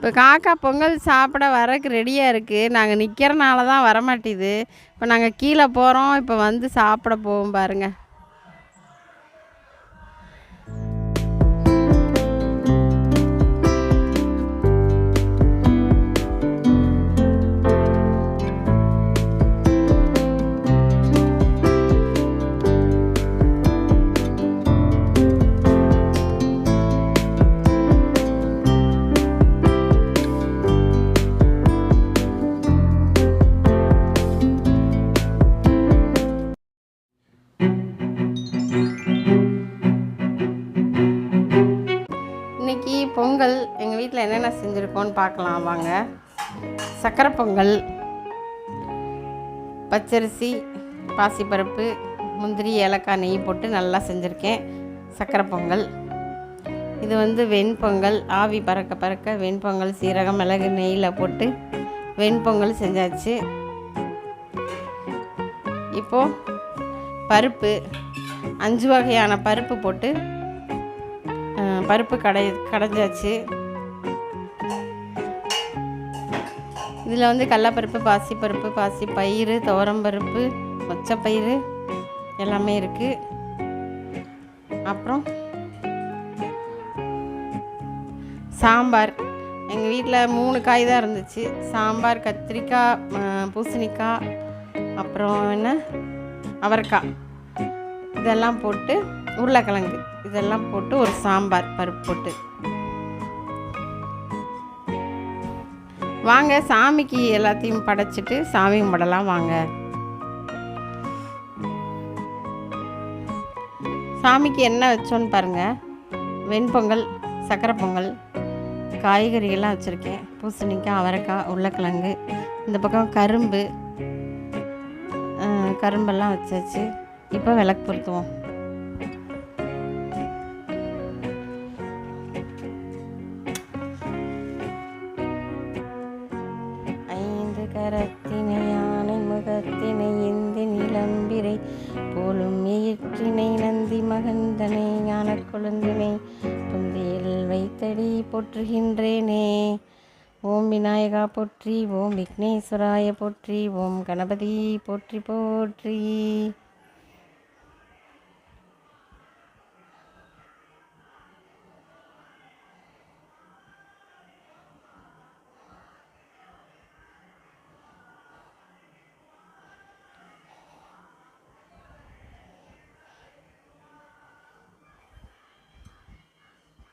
இப்போ காக்கா பொங்கல் சாப்பிட வரக்கு ரெடியாக இருக்குது நாங்கள் நிற்கிறனால தான் வரமாட்டேது. இப்போ நாங்கள் கீழே போகிறோம் இப்போ வந்து சாப்பிட போவோம் பாருங்கள் பொங்கல் எங்கள் வீட்டில் என்னென்ன செஞ்சுருக்கோன்னு பார்க்கலாம் வாங்க. சக்கரை பொங்கல் பச்சரிசி பாசிப்பருப்பு முந்திரி ஏலக்காய் நெய் போட்டு நல்லா செஞ்சுருக்கேன். சக்கரை பொங்கல். இது வந்து வெண்பொங்கல் ஆவி பறக்க பறக்க வெண்பொங்கல் சீரகம் மிளகு நெய்யில் போட்டு வெண்பொங்கல் செஞ்சாச்சு. இப்போது பருப்பு அஞ்சு வகையான பருப்பு போட்டு பருப்பு கடை கடைஞ்சாச்சு. இதில் வந்து கடலப்பருப்பு பாசிப்பருப்பு பாசி பயிறு துவரம்பருப்பு மொச்சப்பயிறு எல்லாமே இருக்குது அப்புறம் சாம்பார். எங்கள் வீட்டில் மூணு காய் தான் இருந்துச்சு. சாம்பார் கத்திரிக்காய் பூசணிக்காய் அப்புறம் என்ன? அவரைக்காய். இதெல்லாம் போட்டு உருளைக்கிழங்கு. இதெல்லாம் போட்டு ஒரு சாம்பார் பருப்பு போட்டு. வாங்க சாமிக்கு எல்லாத்தையும் படைச்சிட்டு சாமி கும்பிடலாம் வாங்க. சாமிக்கு என்ன வச்சோன்னு பாருங்கள் வெண்பொங்கல் சக்கரை பொங்கல் காய்கறிகள்லாம் வச்சுருக்கேன். பூசணிக்காய் அவரைக்காய் உருளைக்கிழங்கு இந்த பக்கம் கரும்பு கரும்பெல்லாம் வச்சாச்சு. இப்போ விளக்கு பொருத்துவோம். கரத்தினை யானை முகத்தினை இந்தி நிலம்பிரை போலும் எயிற்றினை நந்தி மகந்தனை ஞான கொழுந்தினை புந்தியில் வைத்தடி போற்றுகின்றேனே. ஓம் விநாயகா போற்றி ஓம் விக்னேஸ்வராய போற்றி ஓம் கணபதி போற்றி போற்றி.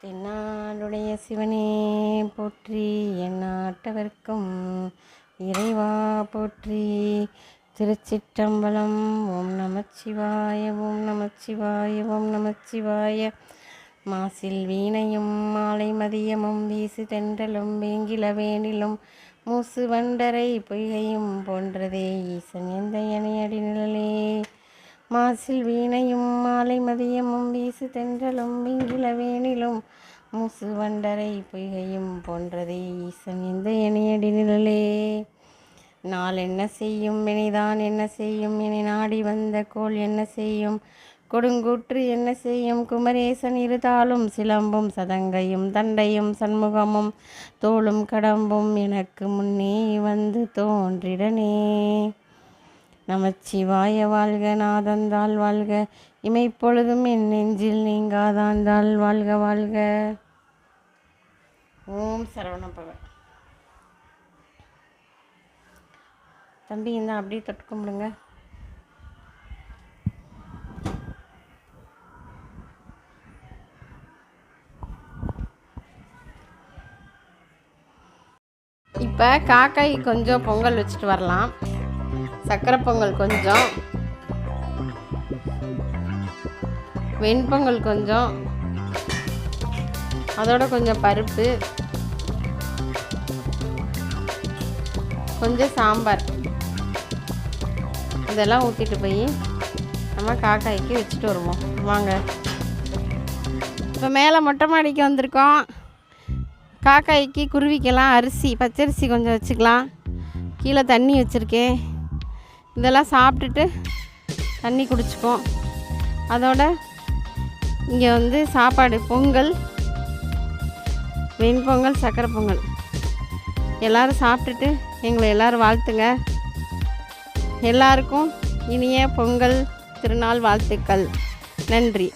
தென்னாளுடைய சிவனே போற்றி எந்நாட்டவர்க்கும் இறைவா போற்றி. திருச்சிற்றம்பலம் ஓம் நமச்சிவாய ஓம் நமச்சிவாய ஓம் நமச்சிவாய. மாசில் வீணையும் மாலை மதியமும் வீசு தென்றலும் வேங்கில வேணிலும் மூசு வண்டரை பொய்கையும் போன்றதே ஈசன் எந்த அடி நிழலே. மாசில் வீணையும் மாலை மதியமும் வீசு தென்றலும் விங்கில வேணிலும் மூசு வண்டரை பொய்கையும் போன்றதே ஈசன் இந்த எனியடி நிழலே? நாள் என்ன செய்யும்? இனிதான் என்ன செய்யும்? இனி நாடி வந்த கோள் என்ன செய்யும்? கொடுங்கூற்று என்ன செய்யும்? குமரேசன் இருதாலும் சிலம்பும் சதங்கையும் தண்டையும் சண்முகமும் தோளும் கடம்பும் எனக்கு முன்னே வந்து தோன்றிடனே. நமச்சிவாய வாழ்க நாதந்தாள் வாழ்க. இமைப்பொழுதும் என் நெஞ்சில் நீங்காதாந்தாள் வாழ்க வாழ்க. ஓம் சரவணபவ தம்பி இந்த அப்படியே தொட்டு கும்பிடுங்க. இப்போ காக்காய் கொஞ்சம் பொங்கல் வச்சுட்டு வரலாம். சக்கரை பொங்கல் கொஞ்சம். வெண்பொங்கல் கொஞ்சம். அதோட கொஞ்சம் பருப்பு. கொஞ்சம் சாம்பார். இதெல்லாம் ஊற்றிட்டு போய் நம்ம காக்காய்க்கு வச்சுட்டு வருவோம். வாங்க. இப்போ மேலே மொட்டை மாடிக்கு வந்திருக்கோம். காக்காய்க்கு குருவிக்கெல்லாம் அரிசி பச்சரிசி கொஞ்சம் வச்சுக்கலாம். கீழே தண்ணி வச்சுருக்கேன். இதெல்லாம் சாப்பிட்டுட்டு தண்ணி குடிச்சுப்போம். அதோட இங்கே வந்து சாப்பாடு பொங்கல் வெண்பொங்கல் சக்கரை பொங்கல். எல்லோரும் சாப்பிட்டுட்டு எங்களை எல்லோரும் வாழ்த்துங்க. எல்லாருக்கும் இனிய பொங்கல் திருநாள் வாழ்த்துக்கள். நன்றி.